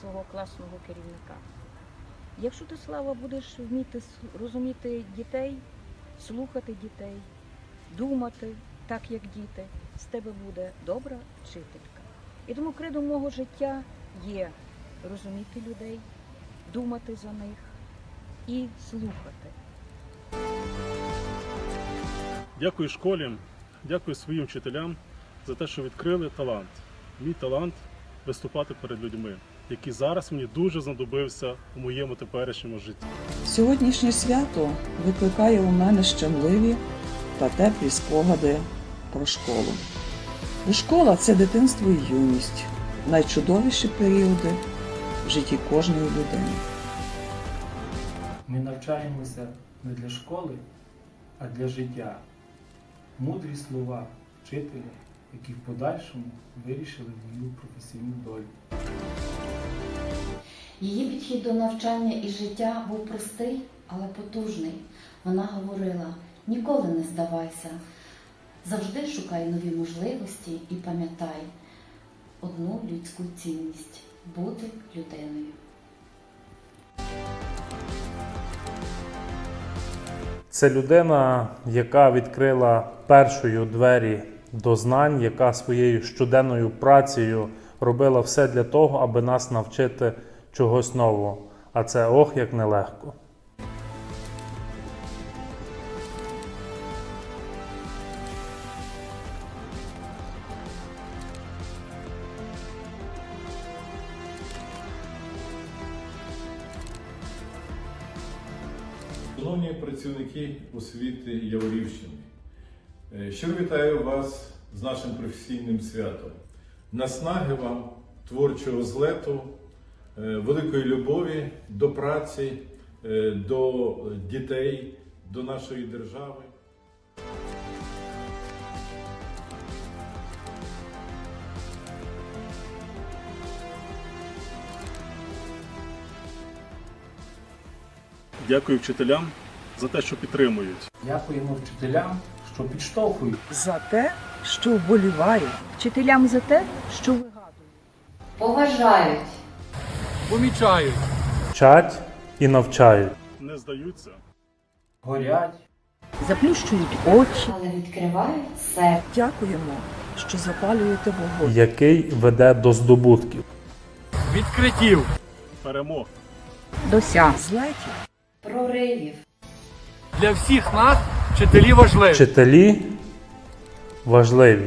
свого класного керівника. Якщо ти, Слава, будеш вміти розуміти дітей, слухати дітей, думати так, як діти, з тебе буде добра вчителька. І тому кредом мого життя є розуміти людей, думати за них і слухати. Дякую школі, дякую своїм вчителям за те, що відкрили талант. Мій талант виступати перед людьми, який зараз мені дуже знадобився у моєму теперішньому житті. Сьогоднішнє свято викликає у мене щемливі та теплі спогади про школу. Бо школа це дитинство і юність, найчудовіші періоди в житті кожної людини. Ми навчаємося не для школи, а для життя. Мудрі слова вчителя, які в подальшому вирішили мою професійну долю. Її підхід до навчання і життя був простий, але потужний. Вона говорила: ніколи не здавайся, завжди шукай нові можливості і пам'ятай одну людську цінність бути людиною. Це людина, яка відкрила першою двері до знань, яка своєю щоденною працею робила все для того, аби нас навчити чогось нового. А це ох, як нелегко. Шановні працівники освіти Яворівщини, е, щиро вітаю вас з нашим професійним святом. Наснаги вам творчого злету, е, великої любові до праці, е, до дітей, до нашої держави. Дякую вчителям за те, що підтримують. Дякуємо вчителям, що підштовхують. За те, що вболівають. Вчителям за те, що вигадують. Поважають! Помічають, Вчать і навчають. Не здаються. горять. Заплющують очі. Але відкривають серце. Дякуємо, що запалюєте вогонь. який веде до здобутків. Відкриттів. Перемог. Досяг. Злетів. проривів. Для всіх нас вчителі важливі. Вчителі важливі.